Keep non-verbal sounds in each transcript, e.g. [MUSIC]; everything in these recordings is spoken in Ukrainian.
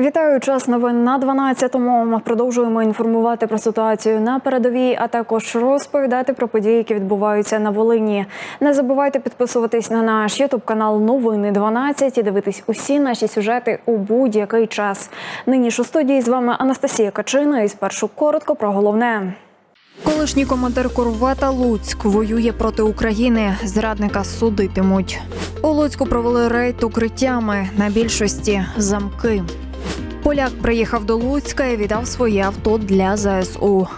Вітаю час новин на 12-му. Ми продовжуємо інформувати про ситуацію на передовій, а також розповідати про події, які відбуваються на Волині. Не забувайте підписуватись на наш ютуб канал Новини 12 і дивитись усі наші сюжети у будь-який час. Нині ж у студії з вами Анастасія Качина. І спершу коротко про головне. Колишній командир корвета Луцьк воює проти України. Зрадника судитимуть. У Луцьку провели рейд укриттями. На більшості замки. Поляк приїхав до Луцька і віддав своє авто для ЗСУ.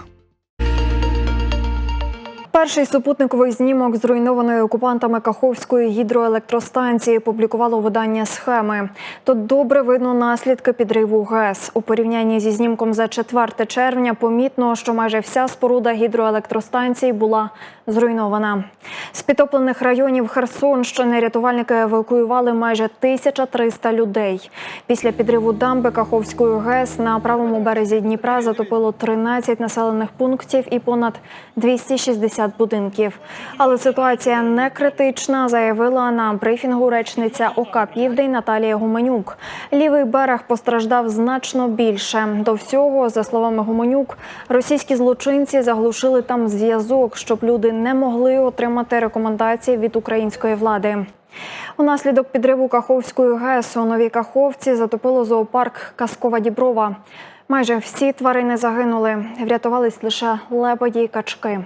Перший супутниковий знімок зруйнованої окупантами Каховської гідроелектростанції публікувало видання схеми. Тут добре видно наслідки підриву ГЕС. У порівнянні зі знімком за 4 червня помітно, що майже вся споруда гідроелектростанції була зруйнована. З підтоплених районів Херсонщини рятувальники евакуювали майже 1300 людей. Після підриву дамби Каховської ГЕС на правому березі Дніпра затопило 13 населених пунктів і понад 260 будинків. Але ситуація не критична, заявила на брифінгу речниця ОК Південь Наталія Гуменюк. Лівий берег постраждав значно більше. До всього, за словами Гуменюк, російські злочинці заглушили там зв'язок, щоб люди не могли отримати рекомендації від української влади. Унаслідок підриву Каховської ГЕС у Новій Каховці затопило зоопарк Казкова Діброва. Майже всі тварини загинули. Врятувались лише лебеді й качки.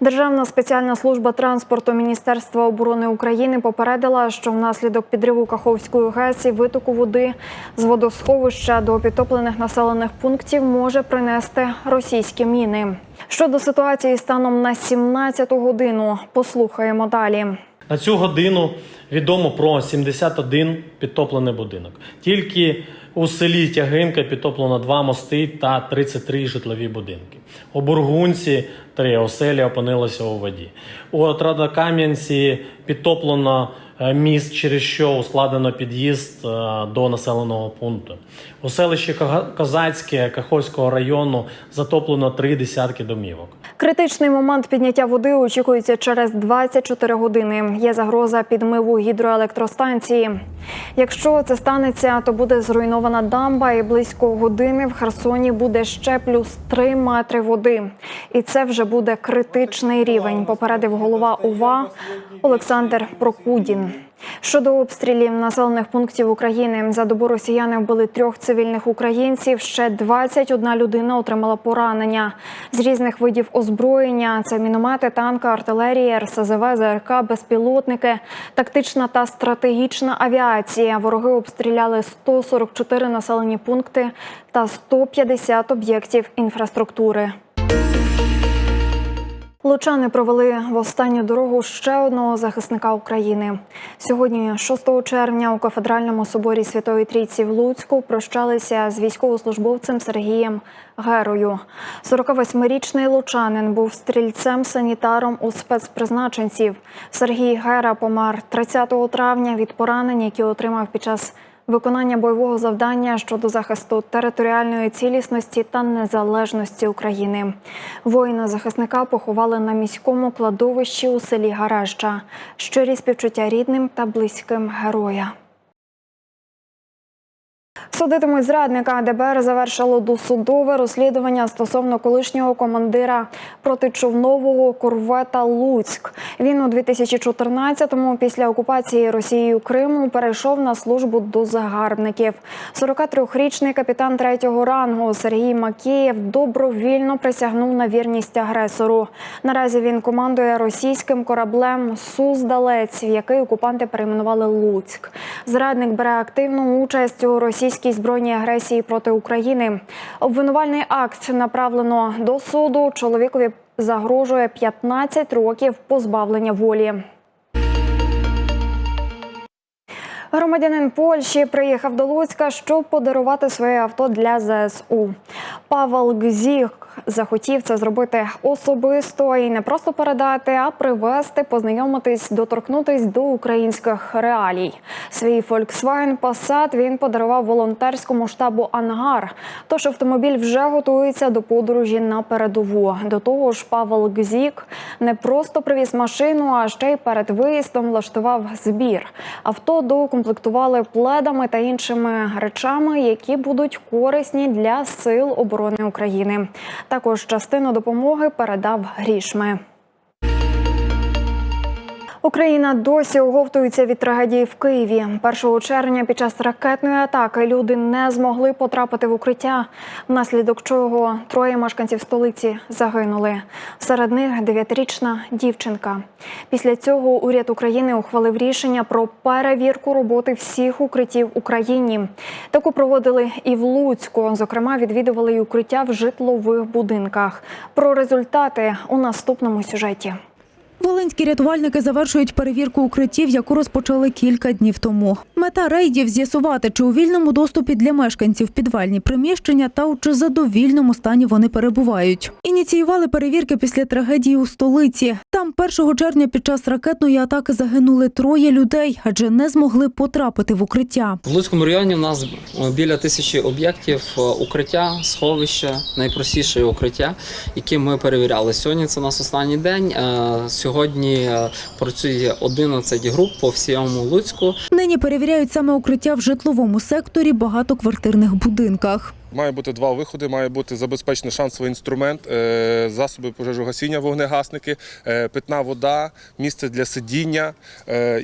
Державна спеціальна служба транспорту Міністерства оборони України попередила, що внаслідок підриву Каховської ГЕС і витоку води з водосховища до підтоплених населених пунктів може принести російські міни. Щодо ситуації станом на 17 годину, послухаємо далі. На цю годину відомо про 71 підтоплений будинок. Тільки у селі Тягинка підтоплено два мости та 33 житлові будинки. У Бургунці три оселі опинилися у воді. У Отрадокам'янці підтоплено міст, через що ускладнено під'їзд е, до населеного пункту. У селищі Козацьке Каховського району затоплено три десятки домівок. Критичний момент підняття води очікується через 24 години. Є загроза підмиву гідроелектростанції. Якщо це станеться, то буде зруйнована дамба, і близько години в Херсоні буде ще плюс 3 метри води. І це вже буде критичний рівень. Попередив голова УВА Олександр Прокудін. Щодо обстрілів населених пунктів України за добу росіяни вбили трьох цивільних українців. Ще 21 людина отримала поранення з різних видів озброєння. Це міномети, танки, артилерія, РСЗВ, ЗРК, безпілотники, тактична та стратегічна авіація. Вороги обстріляли 144 населені пункти та 150 об'єктів інфраструктури. Лучани провели в останню дорогу ще одного захисника України. Сьогодні, 6 червня, у кафедральному соборі Святої Трійці в Луцьку прощалися з військовослужбовцем Сергієм Герою. 48-річний лучанин був стрільцем-санітаром у спецпризначенців. Сергій Гера помер 30 травня від поранень, які отримав під час виконання бойового завдання щодо захисту територіальної цілісності та незалежності України. Воїна захисника поховали на міському кладовищі у селі Гаражча. Щирі співчуття рідним та близьким героя. Судитимуть зрадника. ДБР завершило досудове розслідування стосовно колишнього командира протичовнового корвета Луцьк. Він у 2014-му після окупації Росією Криму перейшов на службу до загарбників. 43-річний капітан третього рангу Сергій Макієв добровільно присягнув на вірність агресору. Наразі він командує російським кораблем Суздалець, в який окупанти перейменували Луцьк. Зрадник бере активну участь у російській збройній агресії проти України. Обвинувальний акт направлено до суду. Чоловікові загрожує 15 років позбавлення волі. Громадянин Польщі приїхав до Луцька, щоб подарувати своє авто для ЗСУ. Павел Гзік захотів це зробити особисто і не просто передати, а привезти, познайомитись, доторкнутись до українських реалій. Свій Volkswagen Passat він подарував волонтерському штабу Ангар. Тож автомобіль вже готується до подорожі на передову. До того ж, Павел Гзік не просто привіз машину, а ще й перед виїздом влаштував збір. Авто доукомплектували пледами та іншими речами, які будуть корисні для сил оборони України. Також частину допомоги передав грішми. Україна досі оговтується від трагедії в Києві. 1 червня під час ракетної атаки люди не змогли потрапити в укриття, внаслідок чого троє мешканців столиці загинули. Серед них дев'ятирічна дівчинка. Після цього уряд України ухвалив рішення про перевірку роботи всіх укриттів Україні. Таку проводили і в Луцьку. Зокрема, відвідували й укриття в житлових будинках. Про результати у наступному сюжеті. Волинські рятувальники завершують перевірку укриттів, яку розпочали кілька днів тому. Мета рейдів з'ясувати, чи у вільному доступі для мешканців підвальні приміщення та у чи задовільному стані вони перебувають. Ініціювали перевірки після трагедії у столиці. Там 1 червня під час ракетної атаки загинули троє людей, адже не змогли потрапити в укриття. В Луцькому районі у нас е, біля тисячі об'єктів е, укриття, сховища, найпростіше укриття, які ми перевіряли. Сьогодні це у нас останній день. Сьогодні е, працює 11 груп по всьому Луцьку. Нині перевіряють саме укриття в житловому секторі багатоквартирних будинках. Має бути два виходи, має бути забезпечений шансовий інструмент, е, засоби пожежогасіння, вогнегасники, е, питна вода, місце для сидіння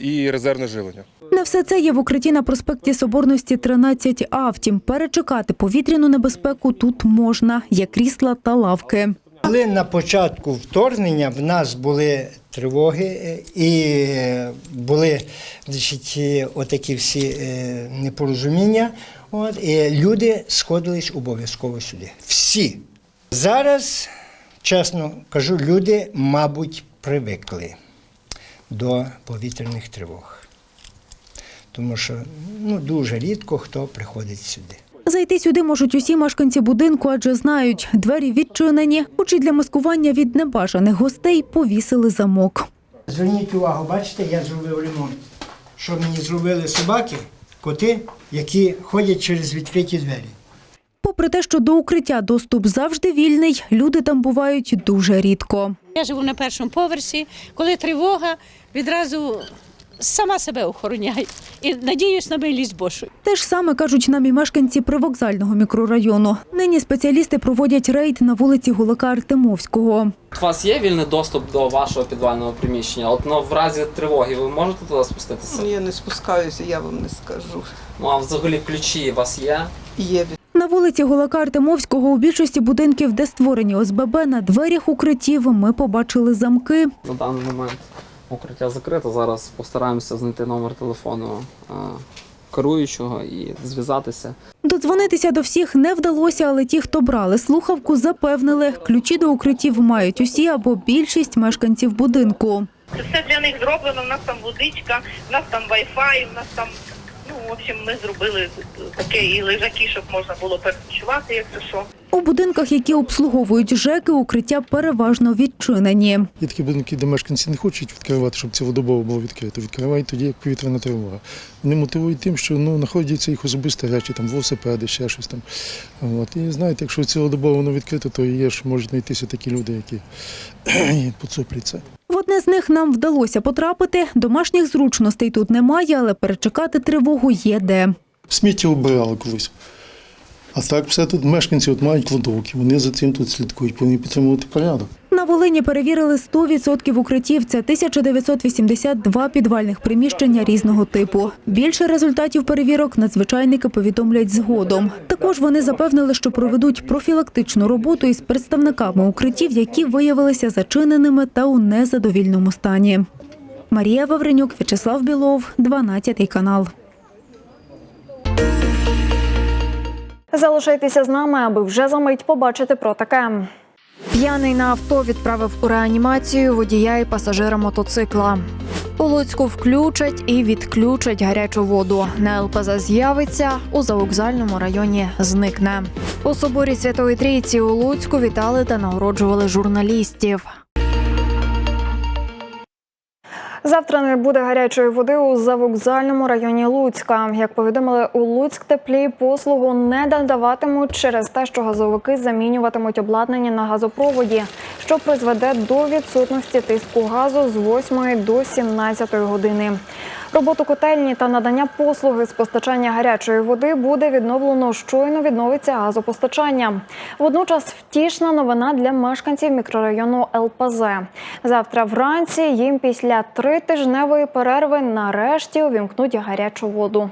і резервне живлення. Не все це є в укритті на проспекті Соборності 13А. Втім, перечекати повітряну небезпеку тут можна. Є крісла та лавки. Коли на початку вторгнення в нас були тривоги е, і е, були значить, е, отакі всі непорозуміння, от, і люди сходились обов'язково сюди. Всі. Зараз, чесно кажу, люди, мабуть, привикли до повітряних тривог. Тому що ну, дуже рідко хто приходить сюди. Зайти сюди можуть усі мешканці будинку, адже знають, двері відчинені, хоч і для маскування від небажаних гостей повісили замок. Зверніть увагу, бачите, я зробив ремонт. Що мені зробили собаки, коти, які ходять через відкриті двері. Попри те, що до укриття доступ завжди вільний, люди там бувають дуже рідко. Я живу на першому поверсі. Коли тривога, відразу сама себе охороняю. І надіюсь на милість Божу. Те ж саме кажуть нам і мешканці привокзального мікрорайону. Нині спеціалісти проводять рейд на вулиці Гулака Артемовського. У вас є вільний доступ до вашого підвального приміщення? От ну, в разі тривоги ви можете туди спуститися? Я не спускаюся, я вам не скажу. Ну а взагалі ключі у вас є? Є На вулиці Гулака Артемовського у більшості будинків, де створені ОСББ, на дверях укриттів ми побачили замки. На даний момент укриття закрите. Зараз постараємося знайти номер телефону е, керуючого і зв'язатися. Додзвонитися до всіх не вдалося, але ті, хто брали слухавку, запевнили, ключі до укриттів мають усі або більшість мешканців будинку. Це все для них зроблено. У нас там водичка, у нас там вай-фай, у нас там. Ну, в общем, ми зробили таке і лежаки, щоб можна було переночувати, якщо що. У будинках, які обслуговують ЖЕКи, укриття переважно відчинені. Є такі будинки, де мешканці не хочуть відкривати, щоб цілодобово було відкрито. Відкривають тоді, як повітряна тривога. Вони мотивують тим, що ну, знаходяться їх особисті речі, там велосипеди, ще щось там. От. І знаєте, якщо цілодобово воно відкрито, то є ж можуть знайтися такі люди, які [CLEARS THROAT] поцупляться. В одне з них нам вдалося потрапити. Домашніх зручностей тут немає, але перечекати тривогу є де. Сміття вбирали колись. А так все тут мешканці от мають кладовки, вони за цим тут слідкують, повинні підтримувати порядок. На Волині перевірили 100% укриттів. Це 1982 підвальних приміщення різного типу. Більше результатів перевірок надзвичайники повідомлять згодом. Також вони запевнили, що проведуть профілактичну роботу із представниками укриттів, які виявилися зачиненими та у незадовільному стані. Марія Вавренюк, В'ячеслав Білов, 12 канал. Залишайтеся з нами, аби вже за мить побачити про таке. П'яний на авто відправив у реанімацію водія і пасажира мотоцикла. У Луцьку включать і відключать гарячу воду. На ЛПЗ з'явиться, у завокзальному районі зникне. У соборі Святої Трійці у Луцьку вітали та нагороджували журналістів. Завтра не буде гарячої води у завокзальному районі Луцька. Як повідомили у Луцьк теплі послугу не надаватимуть через те, що газовики замінюватимуть обладнання на газопроводі, що призведе до відсутності тиску газу з 8 до 17 години. Роботу котельні та надання послуги з постачання гарячої води буде відновлено щойно відновиться газопостачання. Водночас втішна новина для мешканців мікрорайону ЛПЗ. Завтра вранці їм після тритижневої перерви нарешті увімкнуть гарячу воду.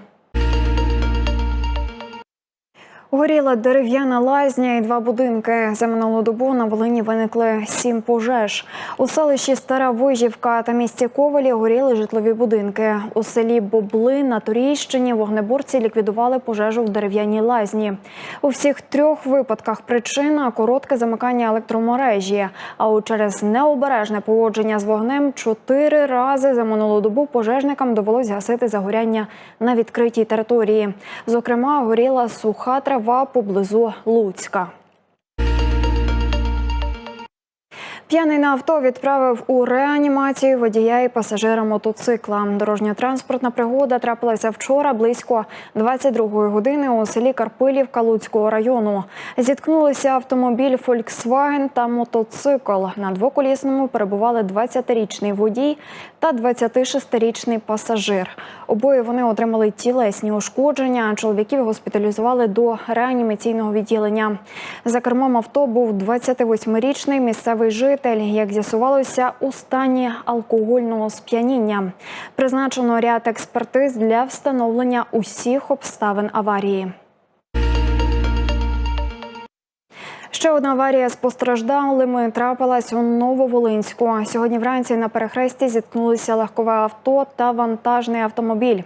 Горіла дерев'яна лазня і два будинки. За минулу добу на Волині виникли сім пожеж. У селищі Стара Вижівка та місті Ковелі горіли житлові будинки. У селі Бобли на Торійщині вогнеборці ліквідували пожежу в дерев'яній лазні. У всіх трьох випадках причина коротке замикання електромережі. А от через необережне поводження з вогнем чотири рази за минулу добу пожежникам довелось гасити загоряння на відкритій території. Зокрема, горіла суха трава поблизу Луцька. П'яний на авто відправив у реанімацію водія і пасажира мотоцикла. Дорожньо-транспортна пригода трапилася вчора близько 22-ї години у селі Карпилівка Луцького району. Зіткнулися автомобіль Volkswagen та мотоцикл. На двоколісному перебували 20-річний водій та 26-річний пасажир. Обоє вони отримали тілесні ушкодження. Чоловіків госпіталізували до реанімаційного відділення. За кермом авто був 28-річний місцевий житель, як з'ясувалося, у стані алкогольного сп'яніння. Призначено ряд експертиз для встановлення усіх обставин аварії. Ще одна аварія з постраждалими трапилась у Нововолинську. Сьогодні вранці на перехресті зіткнулися легкове авто та вантажний автомобіль.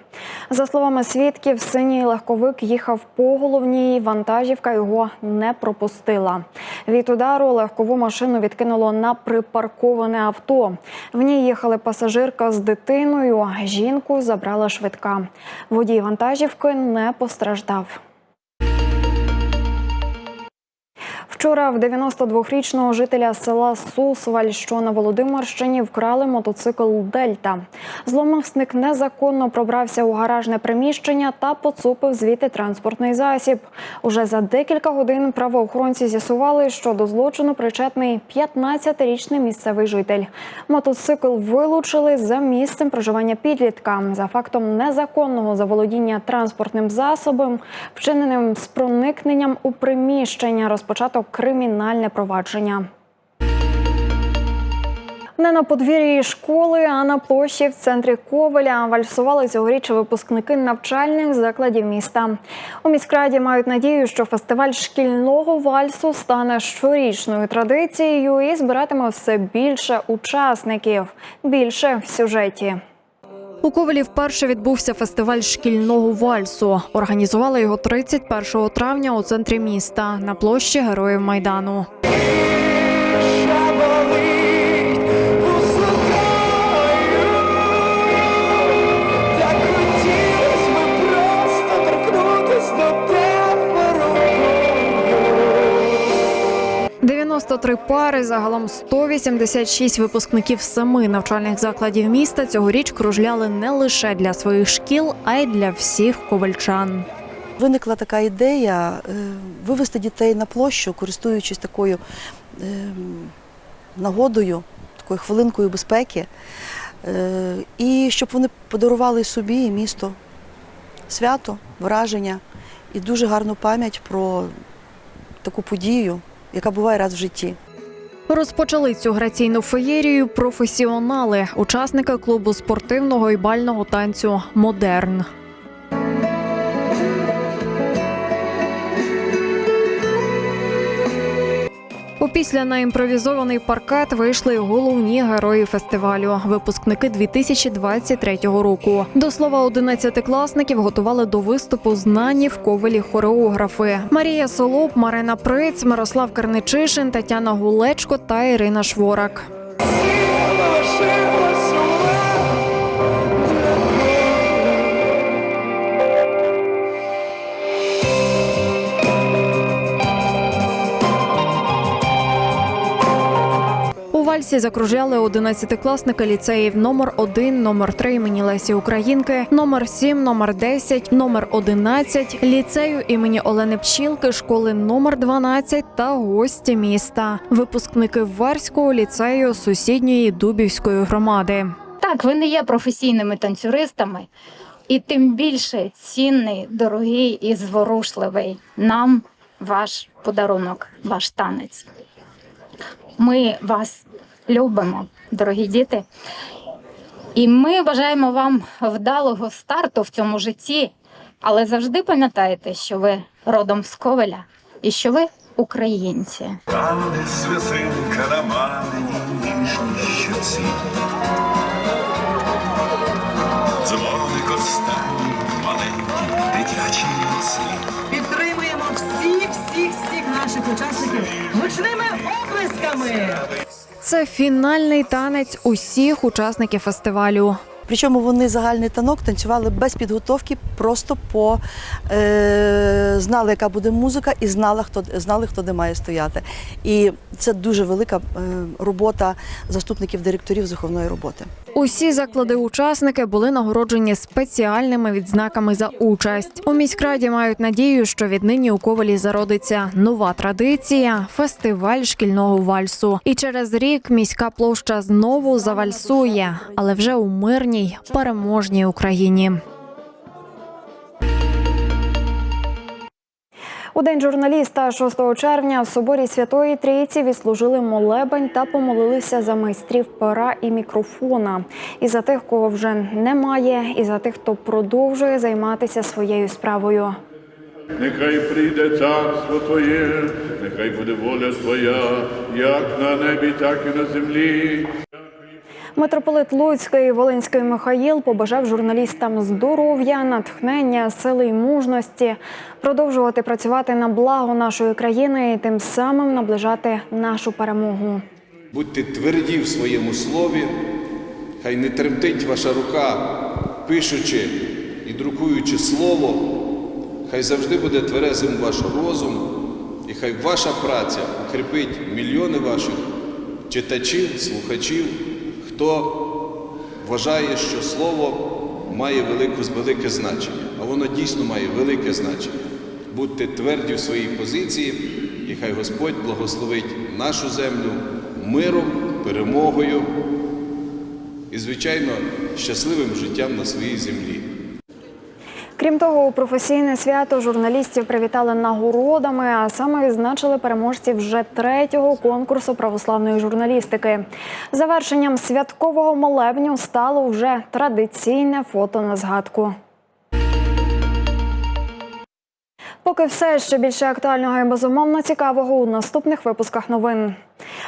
За словами свідків, синій легковик їхав по головній, вантажівка його не пропустила. Від удару легкову машину відкинуло на припарковане авто. В ній їхали пасажирка з дитиною. Жінку забрала швидка. Водій вантажівки не постраждав. Вчора в 92-річного жителя села Сусваль, що на Володимирщині, вкрали мотоцикл Дельта. Зловмисник незаконно пробрався у гаражне приміщення та поцупив звідти транспортний засіб. Уже за декілька годин правоохоронці з'ясували, що до злочину причетний 15-річний місцевий житель. Мотоцикл вилучили за місцем проживання підлітка за фактом незаконного заволодіння транспортним засобом, вчиненим з проникненням у приміщення. Розпочато кримінальне провадження. Не на подвір'ї школи, а на площі в центрі Ковеля вальсували цьогоріч випускники навчальних закладів міста. У міськраді мають надію, що фестиваль шкільного вальсу стане щорічною традицією і збиратиме все більше учасників. Більше в сюжеті. У Ковелі вперше відбувся фестиваль шкільного вальсу. Організували його 31 травня у центрі міста на площі Героїв Майдану. – 93 пари, загалом 186 випускників семи навчальних закладів міста цьогоріч кружляли не лише для своїх шкіл, а й для всіх ковальчан. Виникла така ідея е, вивести дітей на площу, користуючись такою е, нагодою, такою хвилинкою безпеки, е, і щоб вони подарували собі і місто свято, враження і дуже гарну пам'ять про таку подію, яка буває раз в житті. Розпочали цю граційну феєрію професіонали, учасники клубу спортивного і бального танцю Модерн. Опісля на імпровізований паркет вийшли головні герої фестивалю, випускники 2023 року. До слова, одинадцятикласників готували до виступу знані в ковелі хореографи Марія Солоп, Марина Приць, Мирослав Керничишин, Тетяна Гулечко та Ірина Шворак. Вальсі закружляли 11-класники ліцеїв номер 1, номер 3 імені Лесі Українки, номер 7, номер 10, номер 11, ліцею імені Олени Пчілки, школи номер 12 та гості міста, випускники Варського ліцею сусідньої Дубівської громади. Так, ви не є професійними танцюристами, і тим більше цінний, дорогий і зворушливий нам ваш подарунок, ваш танець. Ми вас любимо, дорогі діти. І ми бажаємо вам вдалого старту в цьому житті, але завжди пам'ятайте, що ви родом з Ковеля і що ви українці. Де сльозинка на мамині ніжній щоці. Дзвоник останній маленький дитячий слід. Підтримуємо всіх, всіх, всіх наших учасників гучними оплесками. Це фінальний танець усіх учасників фестивалю. Причому вони загальний танок танцювали без підготовки, просто по е, знали, яка буде музика, і знали, хто знали, хто де має стояти. І це дуже велика е, робота заступників директорів з роботи. Усі заклади-учасники були нагороджені спеціальними відзнаками за участь. У міськраді мають надію, що віднині у Ковалі зародиться нова традиція фестиваль шкільного вальсу. І через рік міська площа знову завальсує, але вже у мирній переможній Україні. У день журналіста 6 червня в соборі Святої Трійці відслужили молебень та помолилися за майстрів пера і мікрофона. І за тих, кого вже немає, і за тих, хто продовжує займатися своєю справою. Нехай прийде царство Твоє, нехай буде воля Твоя, як на небі, так і на землі. Митрополит Луцький Волинський Михаїл побажав журналістам здоров'я, натхнення, сили й мужності, продовжувати працювати на благо нашої країни і тим самим наближати нашу перемогу. Будьте тверді в своєму слові, хай не тремтить ваша рука, пишучи і друкуючи слово, хай завжди буде тверезим ваш розум, і хай ваша праця укріпить мільйони ваших читачів, слухачів, хто вважає, що слово має велике, велике значення, а воно дійсно має велике значення. Будьте тверді в своїй позиції, і хай Господь благословить нашу землю миром, перемогою і, звичайно, щасливим життям на своїй землі. Крім того, у професійне свято журналістів привітали нагородами, а саме відзначили переможців вже третього конкурсу православної журналістики. Завершенням святкового молебню стало вже традиційне фото на згадку. Поки все ще більше актуального і безумовно цікавого у наступних випусках новин.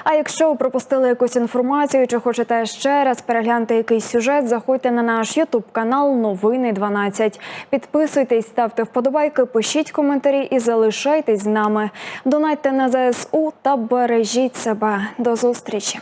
А якщо пропустили якусь інформацію чи хочете ще раз переглянути якийсь сюжет, заходьте на наш Ютуб канал Новини 12. Підписуйтесь, ставте вподобайки, пишіть коментарі і залишайтесь з нами. Донайте на ЗСУ та бережіть себе. До зустрічі.